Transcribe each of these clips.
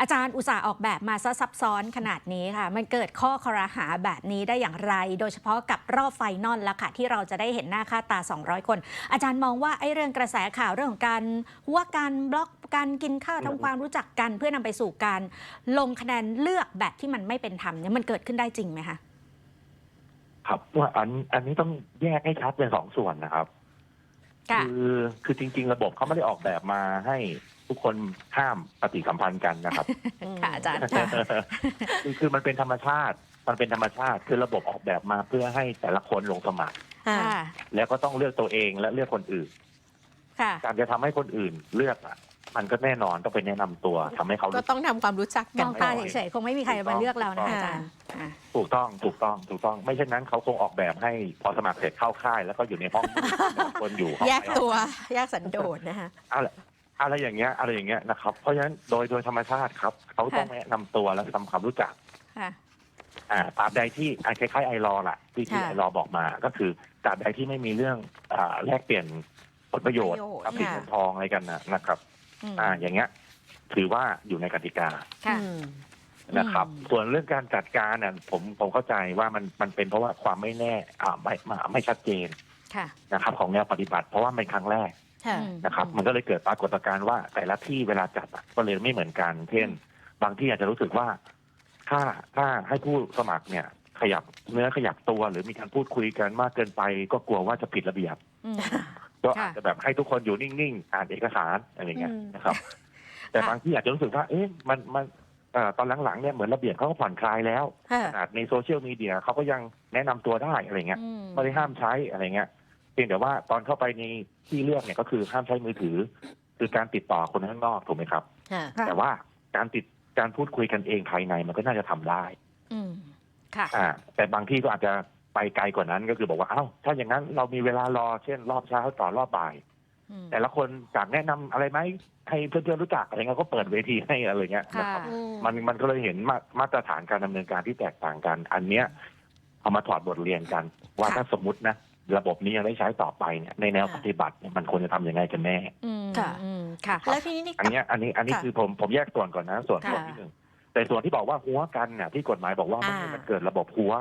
อาจารย์อุตสาห์ออกแบบมาซะซับซ้อนขนาดนี้ค่ะ มันเกิดข้อคอรหาแบบนี้ได้อย่างไร โดยเฉพาะกับรอบไฟนอลละค่ะที่เราจะได้เห็นหน้าค่าตา 200 คน อาจารย์มองว่าไอ้เรื่องกระแสข่าวเรื่องของการหัวการบล็อกการกินข้าวทำความรู้จักกัน เพื่อนำไปสู่การลงคะแนนเลือกแบบที่มันไม่เป็นธรรมเนี่ยมันเกิดขึ้นได้จริงไหมคะครับว่าอันอันนี้ต้องแยกให้ชัดเป็นสองส่วนนะครับค่ะคือคือจริง ๆ ระบบเขาไม่ได้ออกแบบมาให้ ทุกคนห้ามปฏิสัมพันธ์กันนะครับ ค่ะอาจารย์ค่ะ คือคือมันเป็นธรรมชาติ มันเป็นธรรมชาติคือระบบออกแบบมาเพื่อให้แต่ละคนลงสมัคร ค่ะค่ะแล้วก็ต้องเลือกตัวเองและเลือกคนอื่น ค่ะ การจะทำให้คนอื่นเลือกอะ มันก็แน่นอนต้องไปแนะนำตัวทำให้เขาก็ต้องทำความรู้จักมกันองก่ตาอนเฉยๆ คงไม่มีใครมาเลือกเรานะคะค่ะอาจารย์อะ ถูกต้องถูกต้องถูกต้อง ไม่เช่นนั้นเขาคงออกแบบให้พอสมัครเสร็จเข้าค่าย แล้วก็อยู่ในห้องคนอยู่ห้องแยกไปตัว แยกสันโดษนะคะอะไร อะไรอย่างเงี้ยอะไรอย่างเงี้ยนะครับ เพราะฉะนั้นโดยโดยธรรมชาติครับเขาต้องค่ะแนะนำตัวและทำความรู้จัก ค่ะ อ่าตราบใดที่อ่าคล้ายๆไอรอล่ะที่ที่ค่ะไอรอบอกมาก็คือตราบใดที่ไม่มีเรื่องอ่าแลกเปลี่ยนผลประโยชน์ประโยชน์ ทรัพย์สินค่ะ เงินทองอะไรกันนะนะครับ อืมอ่า อย่างเงี้ย ถือว่าอยู่ในกติกาค่ะ อืม นะครับ อืม ส่วนเรื่องการจัดการเนี่ยผมผมเข้าใจว่ามันมันเป็นเพราะว่าความไม่แน่อ่าไม่ไม่ไม่ชัดเจนค่ะ นะครับ ของแนวปฏิบัติ เพราะว่าเป็นครั้งแรกค่ะอืม นะครับ มันก็เลยเกิดปรากฏการณ์ว่าแต่ละที่เวลาจัดอะก็เลยไม่เหมือนกัน เช่น บางที่อาจจะรู้สึกว่า ถ้าถ้าให้ผู้สมัครเนี่ย ขยับเนื้อขยับตัวหรือมีการพูดคุยกันมากเกินไป ก็กลัวว่าจะผิดระเบียบอืมก็ค่ะอาจจะแบบให้ทุกคนอยู่นิ่งๆ อ่านเอกสารอะไรเงี้ยอืมนะครับ แต่ค่ะบางที่อาจจะรู้สึกว่า เอ๊ะมันมันเอ่อตอนหลังๆเนี่ยเหมือนระเบียบเขาก็ผ่อนคลายแล้วค่ะขนาดในโซเชียลมีเดียเขาก็ยังแนะนำตัวได้อะไรเงี้ยอืมไม่ได้ห้ามใช้อะไรเงี้ยเพียงแต่ว่าตอนเข้าไปในที่เลือกเนี่ยก็คือห้ามใช้มือถือ คือการติดต่อคนข้างนอกถูกไหมครับ ค่ะค่ะแต่ว่าการติดการพูดคุยกันเองภายในมันก็น่าจะทำได้ อืมค่ะ อ่า แต่บางที่ก็อาจจะไปไกลกว่านั้นก็คือบอกว่าเอ้าถ้าอย่างนั้นเรามีเวลารอเช่น รอบเช้าต่อรอบบ่าย อืมแต่ละคนจากแนะนำอะไรไหมให้เพื่อนๆรู้จักอะไรเงี้ยก็เปิดเวทีให้อะไรเงี้ยนะค่ะครับมันมันก็เลยเห็นมามาตรฐานการดำเนินการที่แตกต่างกัน อันเนี้ยเอามาถอดบทเรียนกัน ว่าค่ะถ้าสมมตินะ ระบบนี้ยังได้ใช้ต่อไปเนี่ยในแนวค่ะปฏิบัติเนี่ยมันควรจะทำยังไงกันแน่อืมค่ะอืมค่ะ แล้วทีนี้นี่อันเนี้ยอันนี้อันนี้ค่ะคือผมผมแยกส่วนก่อนนะ ส่วนค่ะส่วนที่หนึ่งแต่ส่วนที่บอกว่าหัวกันเนี่ยที่กฎหมายบอกว่าไม่ให้อ่ามัมันเกิดระบบหัว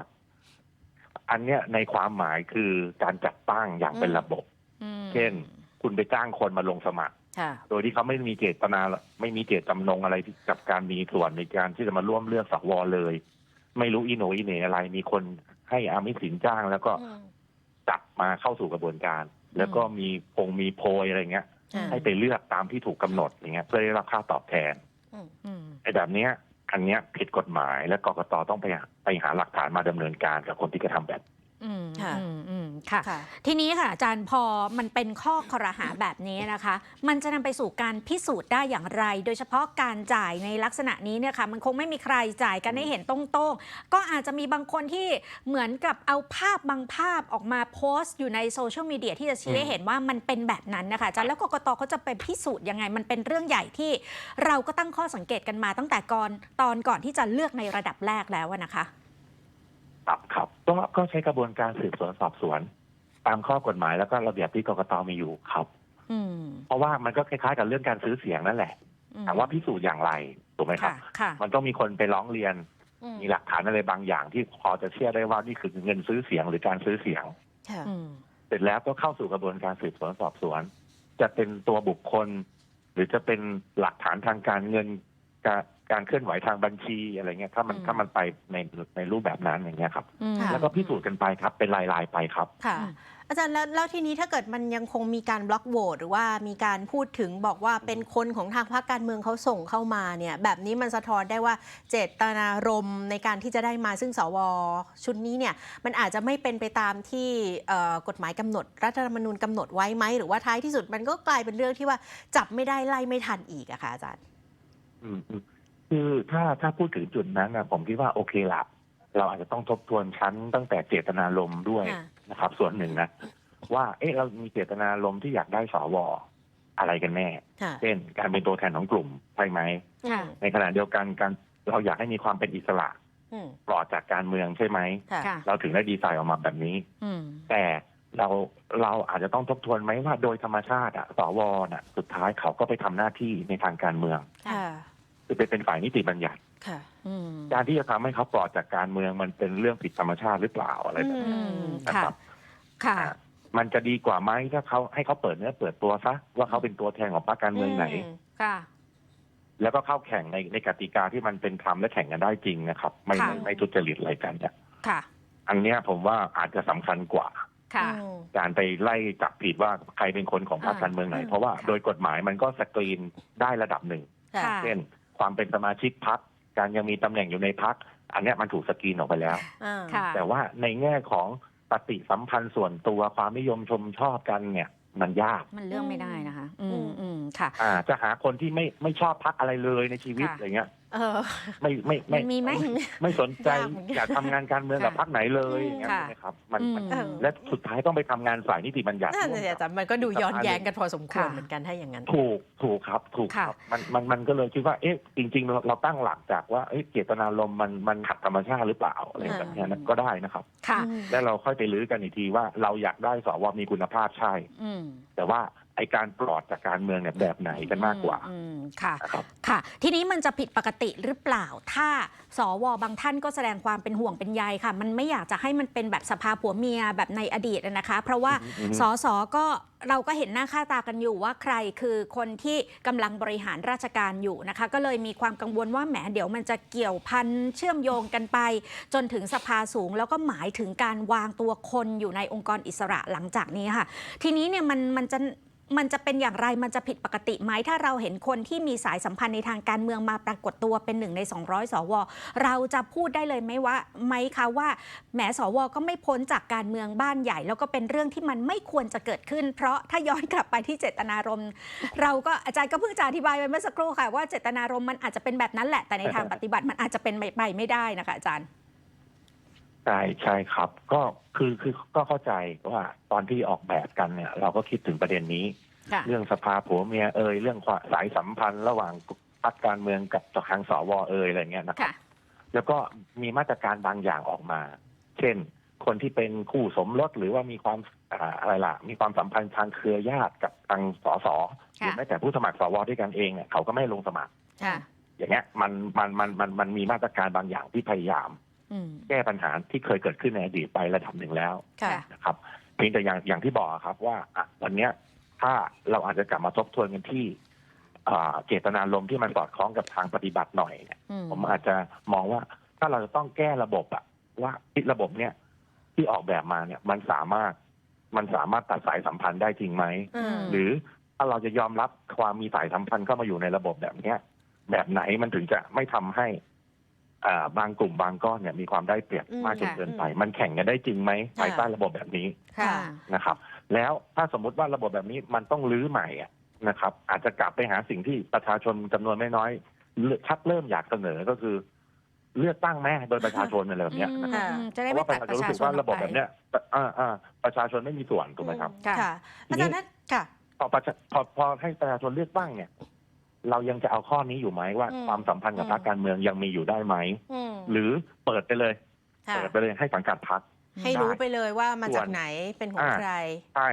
อันเนี้ยในความหมายคือการจัดตั้งอย่างเป็นระบบอืมเช่น คุณไปจ้างคนมาลงสมัครค่ะโดยที่เขาไม่มีเจตนาไม่มีเจตจำนงอะไรที่กับการมีส่วนในการที่จะมาร่วมเลือกสวเลย ไม่รู้อีโหนอีเหนอะไรมีคนให้อามิสสินจ้างแล้วก็ จับมาเข้าสู่กระบวนการ แล้วก็มีพงมีโพยอะไรเงี้ยค่ะให้ไปเลือกตามที่ถูกกำหนดอย่างเงี้ยเพื่อได้รับค่าตอบแทนอืมไอ้แบบเนี้ยอันเนี้ยผิดกฎหมายและกกตต้องไปหาไปหาหลักฐานมาดำเนินการกับคนที่กระทำแบบ อืมค่ะ อืมอืม ค่ะค่ะ ทีนี้ค่ะอาจารย์พอมันเป็นข้อคอรหาแบบนี้นะคะ มันจะนำไปสู่การพิสูจน์ได้อย่างไร โดยเฉพาะการจ่ายในลักษณะนี้เนี่ยค่ะ มันคงไม่มีใครจ่ายกันให้เห็นตรงๆ ก็อาจจะมีบางคนที่เหมือนกับเอาภาพบางภาพออกมาโพสต์อยู่ในโซเชียลมีเดียที่จะชี้ให้เห็นว่ามันเป็นแบบนั้นนะคะอาจารย์แล้วกกตเขาจะไปพิสูจน์ยังไง มันเป็นเรื่องใหญ่ที่เราก็ตั้งข้อสังเกตกันมาตั้งแต่ก่อนตอนก่อนที่จะเลือกในระดับแรกแล้วอะนะคะครับครับ ก็ก็ใช้กระบวนการสืบสวนสอบสวน ตามข้อกฎหมายแล้วก็ระเบียบที่กกตมีอยู่ครับ อืม เพราะว่ามันก็คล้ายๆกับเรื่องการซื้อเสียงนั่นแหละอืมถามว่าพิสูจน์อย่างไรถูกไหมครับ ค่ะค่ะมันต้องมีคนไปร้องเรียนมีหลักฐานอะไรบางอย่างที่พอจะเชื่อได้ว่านี่คือเงินซื้อเสียงหรือการซื้อเสียง ค่ะอืม เสร็จแล้วก็เข้าสู่กระบวนการสืบสวนสอบสวน จะเป็นตัวบุคคล หรือจะเป็นหลักฐานทางการเงินการ การเคลื่อนไหวทางบัญชีอะไรเงี้ยถ้ามันอืม ถ้ามันไปในในรูปแบบนั้นอย่างเงี้ยครับ อืม ค่ะ แล้วก็พิสูจน์กันไปครับ เป็นลายๆไปครับ ค่ะอืมอาจารย์แล้วแล้วทีนี้ถ้าเกิดมันยังคงมีการบล็อกโหวตหรือว่ามีการพูดถึงบอกว่าเป็นคนของทางพรรคการเมืองเขาส่งเข้ามาเนี่ย แบบนี้มันสะท้อนได้ว่าเจตนารมณ์ในการที่จะได้มาซึ่งสวชุดนี้เนี่ย มันอาจจะไม่เป็นไปตามที่เอ่อกฎหมายกำหนด รัฐธรรมนูญกำหนดไว้ไหมหรือว่าท้ายที่สุดมันก็กลายเป็นเรื่องที่ว่าจับไม่ได้ไล่ไม่ทันอีกอะค่ะอาจารย์ อืมอืม คือถ้าถ้าพูดถึงจุดนั้นนะผมคิดว่าโอเคละเราอาจจะต้องทบทวนชั้นตั้งแต่เจตนารมณ์ด้วยค่ะ นะครับ ส่วนหนึ่งนะ ว่าเอ๊ะเรามีเจตนารมณ์ที่อยากได้สวอะไรกันแน่ ค่ะ เช่น การเป็นตัวแทนของกลุ่มใช่ไหม ค่ะ ในขณะเดียวกันการเราอยากให้มีความเป็นอิสระอืมปลอดจากการเมืองใช่ไหม ค่ะ ค่ะ เราถึงได้ดีไซน์ออกมาแบบนี้ อืม แต่เราเราอาจจะต้องทบทวนไหมว่าโดยธรรมชาติอะสวน่ะสุดท้ายเขาก็ไปทำหน้าที่ในทางการเมือง ค่ะ คือเป็นเป็นฝ่ายนิติบัญญัติค่ะอืมการที่จะทำให้เขาปลอดจากการเมืองมันเป็นเรื่องผิดธรรมชาติหรือเปล่าอะไรแบบอืนี้มนะค่ะครับค่ะอ่ามันจะดีกว่าไหมถ้าเขาให้เขาเปิดเนื้อเปิดตัวซะว่าเขาเป็นตัวแทนของพรรคการเมืองไหนค่ะแล้วก็เข้าแข่งในในกติกาที่มันเป็นธรรมและแข่งกันได้จริงนะครับ ไม่ค่ะไม่ไม่ทุจริตอะไรกันเนี่ยค่ะ อันเนี้ยผมว่าอาจจะสำคัญกว่าค่ะอืมการไปไล่จับผิดว่าใครเป็นคนของพรรคอ่าการเมืองไหนอืมเพราะว่าค่ะโดยกฎหมายมันก็สกรีนได้ระดับหนึ่งค่ะค่ะเช่น ความเป็นสมาชิกพรรคการยังมีตำแหน่งอยู่ในพรรคอันเนี้ยมันถูกสกรีนออกไปแล้วอ่าค่ะแต่ว่าในแง่ของปฏิสัมพันธ์ส่วนตัวความนิยมชมชอบกันเนี่ย มันยาก มันเรื่องไม่ได้นะคะ อือืมมอืม ค่ะ อ่าจะหาคนที่ไม่ไม่ชอบพรรคอะไรเลยในชีวิตค่ะ อะไรเงี้ย เออไม่ไม่มันมีไหมไม่สนใจยากเหมือนกันอยากทำงานการเมืองกับค่ะพรรคไหนเลยอย่างเงี้ยค่ะ ใช่ไหมครับมันมันอืมและสุดท้ายต้องไปทำงานฝ่ายนิติบัญญัตินั่นร่วมแหละกับ แต่มันก็ดูย้อนแย้งกันพอสมควรค่ะ เหมือนกันถ้าอย่างนั้น ถูกถูกครับถูกครับมันมันมันก็เลยคิดว่าเอ๊ะจริง ๆ เราเราตั้งหลักจากว่าเอ๊ะเจตนารมณ์มันมันขัดธรรมชาติหรือเปล่าอะไรแบบเนี้ยนะก็ได้นะครับ ค่ะ อืม แล้วเราค่อยไปลื้อกันอีกทีว่าเราอยากได้สวมีคุณภาพใช่ อืม แต่ว่า ไอการปลอดจากการเมืองเนี่ยแบบไหนกันมากกว่าอืมค่ะ นะครับ ค่ะ ทีนี้มันจะผิดปกติหรือเปล่า ถ้าสวบางท่านก็แสดงความเป็นห่วงเป็นใยค่ะ มันไม่อยากจะให้มันเป็นแบบสภาผัวเมียแบบในอดีตนะคะ เพราะว่าอือฮึ สสก็เราก็เห็นหน้าค่าตากันอยู่ว่าใครคือคนที่กำลังบริหารราชการอยู่นะคะ ก็เลยมีความกังวลว่าแหมเดี๋ยวมันจะเกี่ยวพันเชื่อมโยงกันไป จนถึงสภาสูง แล้วก็หมายถึงการวางตัวคนอยู่ในองค์กรอิสระหลังจากนี้ค่ะ ทีนี้เนี่ยมันมันจะ มันจะเป็นอย่างไรมันจะผิดปกติไหมถ้าเราเห็นคนที่มีสายสัมพันธ์ในทางการเมืองมาปรากฏตัวเป็นหนึ่งใน 200 สว เราจะพูดได้เลยไหมว่าไหมคะว่าแหมสว ก็ไม่พ้นจากการเมืองบ้านใหญ่ แล้วก็เป็นเรื่องที่มันไม่ควรจะเกิดขึ้น เพราะถ้าย้อนกลับไปที่เจตนารมณ์เราก็อาจารย์ก็เพิ่งจะอธิบายไปเมื่อสักครู่ค่ะว่าเจตนารมณ์มันอาจจะเป็นแบบนั้นแหละแต่ในทางปฏิบัติมันอาจจะเป็นไปไม่ได้นะคะอาจารย์ ใช่ใช่ครับ ก็คือคือก็เข้าใจว่าตอนที่ออกแบบกันเนี่ย เราก็คิดถึงประเด็นนี้ ค่ะ เรื่องสภาผัวเมียเอ่ยเรื่องความสายสัมพันธ์ระหว่างพรรคการเมืองกับทางสวเอ่ยอะไรเงี้ยนะครับค่ะ แล้วก็มีมาตรการบางอย่างออกมา เช่น คนที่เป็นคู่สมรสหรือว่ามีความอ่าอะไรล่ะ มีความสัมพันธ์ทางเครือญาติกับทางสสหรือแม้แต่ผู้สมัครสวด้วยกันเองเนี่ยเขาก็ไม่ลงสมัคร ค่ะ อย่างเงี้ยมันมันมันมันมันมีมาตรการบางอย่างที่พยายามอืม แก้ปัญหาที่เคยเกิดขึ้นในอดีตไประดับหนึ่งแล้วค่ะนะครับเพียงแต่อย่างอย่างที่บอกครับว่าอะวันเนี้ยถ้าเราอาจจะกลับมาทบทวนกันที่อ่าเจตนารมณ์ที่มันสอดคล้องกับทางปฏิบัติหน่อยเนี่ยอืมผมอาจจะมองว่าถ้าเราจะต้องแก้ระบบอะว่าระบบเนี้ยที่ออกแบบมาเนี่ยมันสามารถมันสามารถตัดสายสัมพันธ์ได้จริงไหมอืมหรือถ้าเราจะยอมรับความมีสายสัมพันธ์เข้ามาอยู่ในระบบแบบเนี้ยแบบไหนมันถึงจะไม่ทำให้อ่า บางกลุ่มบางก้อนเนี่ยมีความได้เปรียบอืมมากจนค่ะ เกินไป มันแข่งกันได้จริงไหมค่ะภายใต้ระบบแบบนี้ค่ะ นะครับ แล้วถ้าสมมุติว่าระบบแบบนี้มันต้องรื้อใหม่อะนะครับ อาจจะกลับไปหาสิ่งที่ประชาชนจำนวนไม่น้อยเลือกชักเริ่มอยากเสนอก็คือ เลือกตั้งแม่โดยประชาชนอะไรแบบเนี้ยนะครับ อืมจะเพได้ราะไม่ว่าปตัดระชาชนประชารู้สึกชนว่าออระกบบไปแบบเนี้ยอ่าอ่าประชาชนไม่มีส่วนถูกไหมครับ ค่ะค่ะทีอานี้จารย์นัทค่ะ พอประชาพอพอให้ประชาชนเลือกตั้งเนี่ย เรายังจะเอาข้อนี้อยู่ไหมว่าอืมความสัมพันธ์กับอืมพรรคการเมืองยังมีอยู่ได้ไหมอืมหรือเปิดไปเลยค่ะเปิดไปเลยให้สังกัดพรรคให้รู้ไปเลยว่ามาจากไหนเป็นของอ่าใครใช่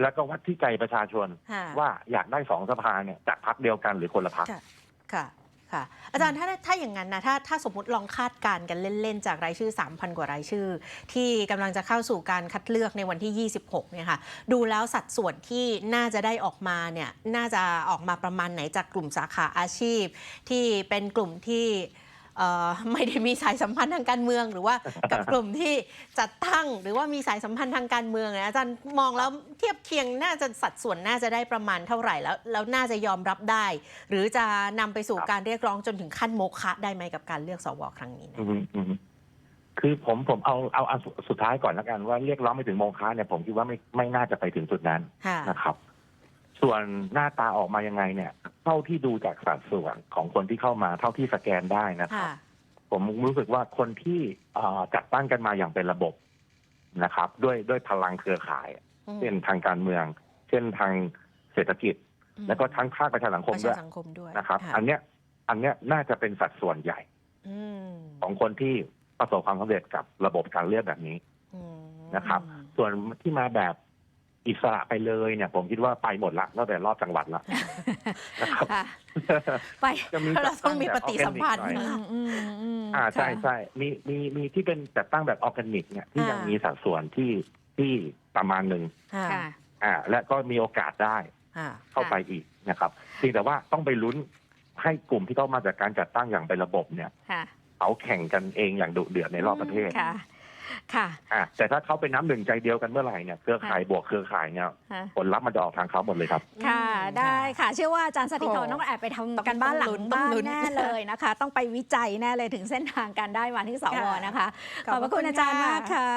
แล้วก็วัดที่ใจประชาชนค่ะว่าอยากได้สองสภาเนี่ยจากพรรคเดียวกันหรือคนละพรรคค่ะ ค่ะค่ะ อาจารย์ถ้าถ้าอย่างนั้นนะถ้าถ้าสมมติลองคาดการณ์กันเล่น ๆ จากรายชื่อ 3,000 กว่ารายชื่อ ที่กำลังจะเข้าสู่การคัดเลือกในวันที่ 26 เนี่ยค่ะ ดูแล้วสัดส่วนที่น่าจะได้ออกมาเนี่ยน่าจะออกมาประมาณไหนจากกลุ่มสาขาอาชีพ ที่เป็นกลุ่มที่เอ่อ ไม่ได้มีสายสัมพันธ์ทางการเมือง หรือว่ากับกลุ่มที่จัดตั้งหรือว่ามีสายสัมพันธ์ทางการเมืองเนี่ยอาจารย์มองแล้วเทียบเคียงน่าจะสัดส่วนน่าจะได้ประมาณเท่าไหร่แล้วแล้วน่าจะยอมรับได้ หรือจะนำไปสู่ครับการเรียกร้องจนถึงขั้นโมฆะได้ไหมกับการเลือกสวครั้งนี้นะอืมอืมคือผมผมเอาเอาเอาสุดท้ายก่อนแล้วกันว่าเรียกร้องไปถึงโมฆะเนี่ยผมคิดว่าไม่ไม่น่าจะไปถึงจุดนั้นค่ะนะครับ ส่วนหน้าตาออกมายังไงเนี่ย เท่าที่ดูจากสัดส่วนของคนที่เข้ามาเท่าที่สแกนได้นะครับค่ะผมรู้สึกว่าคนที่เอ่อจัดตั้งกันมาอย่างเป็นระบบนะครับ ด้วยด้วยพลังเครือข่าย เช่นทางการเมือง เช่นทางเศรษฐกิจ แล้วก็ทั้งภาคประชาสังคมประด้วชายสังคมด้วยนะครับ อันเนี้ย อันเนี้ยน่าจะเป็นสัดส่วนใหญ่อืมของคนที่ประสบความสำเร็จกับระบบการเลือกแบบนี้อืมนะครับ ส่วนที่มาแบบ อิสระไปเลยเนี่ย ผมคิดว่าไปหมดละตั้งแต่รอบจังหวัดละนะครับค่ะไปจะมีเราต้องมีปฏิสัมพันธ์จัดตั้งแบบออร์แกนิกหน่อยอืมอืมอืมอ่าใช่ค่ะใช่มีมีมีที่เป็นจัดตั้งแบบออร์แกนิกเนี่ยที่ยังอ่ามีมีสัดส่วนที่ที่ประมาณหนึ่งค่ะค่ะอ่า และก็มีโอกาสได้ค่ะเข้าไปอีกนะครับเพียงแต่ว่าต้องไปลุ้นให้กลุ่มที่เข้ามาจากการจัดตั้งอย่างเป็นระบบเนี่ยค่ะเขาแข่งกันเองอย่างดุเดือดในรอบประเทศ ค่ะค่ะ อ่าแต่ถ้าเขาเป็นน้ำหนึ่งใจเดียวกันเมื่อไหร่เนี่ยเครือข่ายบวกเครือข่ายเนี่ยค่ะผลลัพธ์มันจะออกทางเขาหมดเลยครับ ค่ะอืมได้ค่ะ เชื่อว่าอาจารย์สติธรโอ้ต้องแอบไปต้องทำกันบ้านหลัต้องงลุ้นบ้านต้องลุ้นแน่เลยนะคะ ต้องไปวิจัยแน่เลยถึงเส้นทางการได้มาที่สวค่ะนะคะขขออบบพพระระคุคุณณอาจารย์ค่ะมากค่ะ